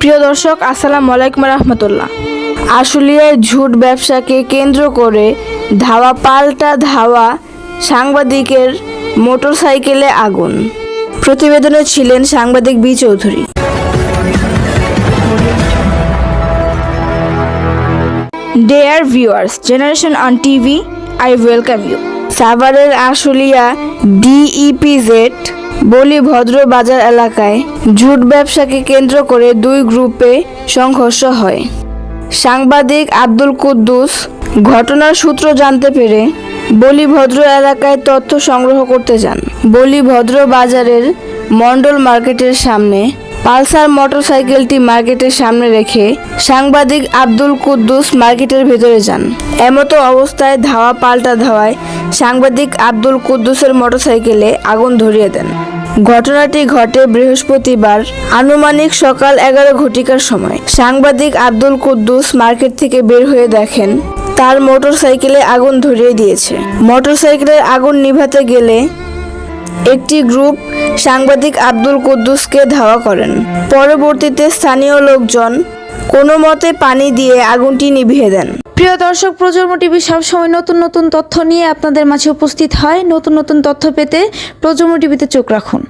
প্রিয় দর্শক, আসসালামু আলাইকুম রহমতুল্লাহ। আশুলিয়ায় ঝুট ব্যবসাকে কেন্দ্র করে ধাওয়া, পাল্টা ধাওয়া, সাংবাদিকের মোটরসাইকেলে আগুন। প্রতিবেদনে ছিলেন সাংবাদিক B Chowdhury. Dear viewers Generation On TV I welcome you সাভারের আশুলিয়া ডিইপিজেড বলি ভদ্র বাজার এলাকায় ঝুট ব্যবসাকে কেন্দ্র করে দুই গ্রুপে সংঘর্ষ হয়। সাংবাদিক আব্দুল কুদ্দুস ঘটনার সূত্র জানতে পেরে বলি ভদ্র এলাকায় তথ্য সংগ্রহ করতে যান। বলি ভদ্র বাজারের মন্ডল মার্কেটের সামনে পালসার মোটরসাইকেলটি মার্কেটের সামনে রেখে সাংবাদিক আব্দুল কুদ্দুস মার্কেটের ভেতরে যান। এমতো অবস্থায় ধাওয়া পাল্টা ধাওয়ায় সাংবাদিক আব্দুল কুদ্দুসের মোটরসাইকেলে আগুন ধরিয়ে দেন। ঘটনাটি ঘটে বৃহস্পতিবার আনুমানিক সকাল এগারো ঘটিকার সময়। সাংবাদিক আব্দুল কুদ্দুস মার্কেট থেকে বের হয়ে দেখেন, তার মোটরসাইকেলে আগুন ধরিয়ে দিয়েছে। মোটরসাইকেলের আগুন নিভাতে গেলে একটি গ্রুপ সাংবাদিক আব্দুল কুদ্দুসকে ধাওয়া করেন। পরবর্তীতে স্থানীয় লোকজন কোনো মতে পানি দিয়ে আগুনটি নিভিয়ে দেন। প্রিয় দর্শক, প্রজন্ম টিভি সবসময় নতুন নতুন তথ্য নিয়ে আপনাদের মাঝে উপস্থিত হয়। নতুন নতুন তথ্য পেতে প্রজন্ম টিভিতে চোখ রাখুন।